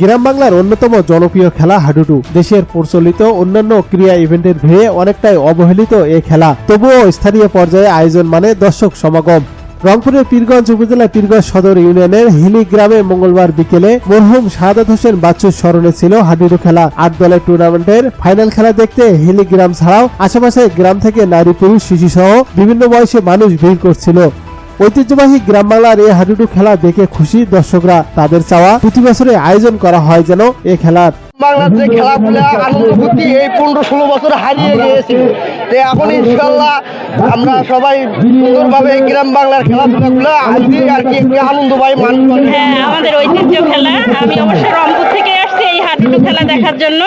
গ্রাম বাংলার অন্যতম জনপ্রিয় খেলা হাডুডু। দেশের প্রচলিত অন্যান্য ক্রীড়া ইভেন্টের ভিড়ে অনেকটাই অবহেলিত এই খেলা। তবুও স্থানীয় পর্যায়ে আয়োজন মানে দর্শক সমাগম। রংপুরের পীরগঞ্জ উপজেলার পীরগঞ্জ সদর ইউনিয়নের হিলি গ্রামে মঙ্গলবার বিকেলে মরহুম শাহাদাত হোসেন বাচ্চুর স্মরণে ছিল হাডুডু খেলা। আট দলের টুর্নামেন্টের ফাইনাল খেলা দেখতে হিলি গ্রাম ছাড়াও আশেপাশে গ্রাম থেকে নারী পুরুষ শিশু সহ বিভিন্ন বয়সে মানুষ ভিড় করছিল। ঐতিহ্যবাহী গ্রাম বাংলার এই হাডুডু খেলা দেখে খুশি দর্শকরা। তাদের চাওয়া প্রতি বছরে আয়োজন করা হয় যেন এ খেলার। এই পনেরো ষোলো বছর হারিয়ে গিয়েছে তো এখন ইনশাল্লাহ আমরা সবাই সুন্দরভাবে গ্রাম বাংলার খেলাধুলাগুলো আজকে আর কি একটু আনন্দময় মানুষ হ্যাঁ আমাদের ঐতিহ্য খেলা। আমি অবশ্য রংপুর থেকে আসছি এই হাডুডু খেলা দেখার জন্য।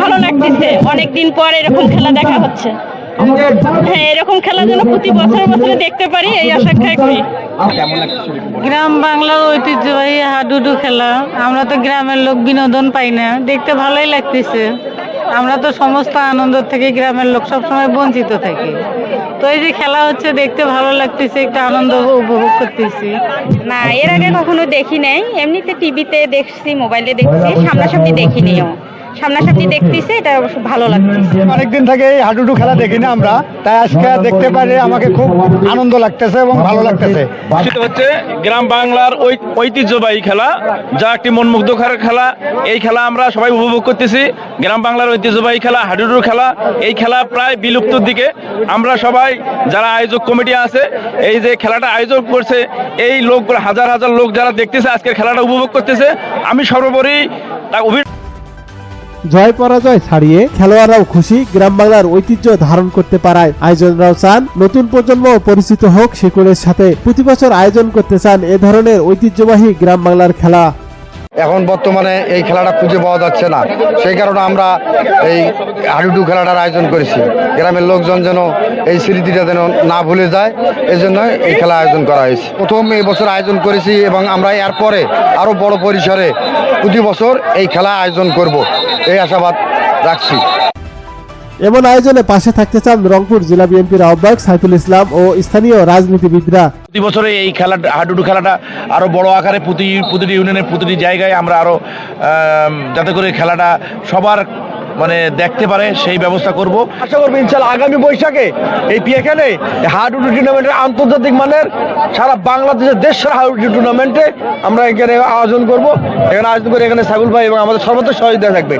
ভালো লাগতেছে। অনেকদিন পর এরকম খেলা দেখা হচ্ছে। হ্যাঁ এরকম খেলা যেন প্রতি বছর বছরে দেখতে পারি, এই আশাক্ষায় করি। গ্রাম বাংলার ঐতিহ্যবাহী হাডুডু খেলা। আমরা তো গ্রামের লোক বিনোদন পাই না। দেখতে ভালোই লাগতেছে। আমরা তো সমস্ত আনন্দ থেকে গ্রামের লোক সবসময় বঞ্চিত থাকি। তো এই যে খেলা হচ্ছে, দেখতে ভালো লাগতেছে, একটা আনন্দ উপভোগ করতেছি। না, এর আগে কখনো দেখি নাই। এমনিতে টিভিতে দেখছি মোবাইলে দেখছি, সামনাসামনি দেখিনিও সামনাসামনি দেখতেছি এটা অবশ্য ভালো লাগতেছে। অনেকদিন থেকে এই হাডুডু খেলা দেখি না আমরা তাই আজকে দেখতে পারে আমাকে খুব আনন্দ লাগতেছে এবং ভালো লাগতেছে। সেটা হচ্ছে গ্রাম বাংলার ঐতিহ্যবাহী খেলা যা একটি মনমুগ্ধকর খেলা। এই খেলা আমরা সবাই উপভোগ করতেছি। গ্রাম বাংলার ঐতিহ্যবাহী খেলা হাডুডুর খেলা এই খেলা প্রায় বিলুপ্তর দিকে। আমরা সবাই যারা আয়োজক কমিটি আছে এই যে খেলাটা আয়োজন করছে এই লোকগুলো হাজার হাজার লোক যারা দেখতেছে আজকের খেলাটা উপভোগ করতেছে। আমি সর্বোপরি তা জয় পরাজয় ছাড়িয়ে খেলোয়াড়রাও খুশি গ্রাম বাংলার ঐতিহ্য ধারণ করতে পারায়। আয়োজনরাও চান, নতুন প্রজন্ম পরিচিত হোক শিকড়ের সাথে। প্রতি বছর আয়োজন করতে চান এ ধরনের ঐতিহ্যবাহী গ্রাম বাংলার খেলা। এখন বর্তমানে এই খেলাটা খুঁজে পাওয়া যাচ্ছে না। সেই কারণে আমরা এই হাডুডু খেলাটার আয়োজন করেছি। গ্রামের লোকজন যেন এই স্মৃতিটা যেন না ভুলে যায় এই জন্য এই খেলা আয়োজন করা হয়েছে। প্রথম এই বছর আয়োজন করেছি এবং আমরা এরপরে আরও বড় পরিসরে প্রতি বছর এই খেলা আয়োজন করব। এই আশাবাদ রাখছি। এমন আয়োজনে পাশে থাকতে চান রংপুর জেলা বিএনপির আহ্বায়ক সাইফুল ইসলাম ও স্থানীয় রাজনীতিবিদরা। প্রতি বছরে এই খেলাটা হাডুডু খেলাটা আরও বড় আকারে প্রতি প্রতিটি ইউনিয়নের প্রতিটি জায়গায় আমরা আরও আম, যাতে করে খেলাটা সবার মানে দেখতে পারে সেই ব্যবস্থা করব। আশা করব ইনশাল্লাহ আগামী বৈশাখে এই এখানে হাডুডু টুর্নামেন্টের আন্তর্জাতিক মানের সারা বাংলাদেশের দেশ সারা হাডুডু টুর্নামেন্টে আমরা এখানে আয়োজন করব। এখানে আয়োজন করে এখানে সাইফুল ভাই এবং আমাদের সর্বোচ্চ সহযোগিতা থাকবে।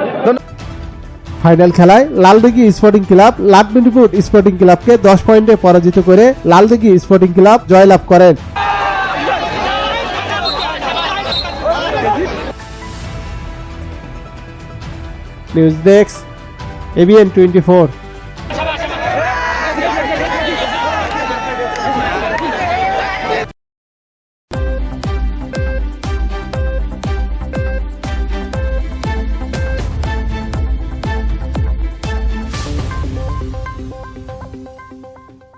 ফাইনাল খেলায় Laldighi sporting club Latminipur sporting ক্লাবকে দশ পয়েন্টে পরাজিত করে লালদিঘি স্পোর্টিং ক্লাব জয়লাভ করেন। News Desk, ABN 24.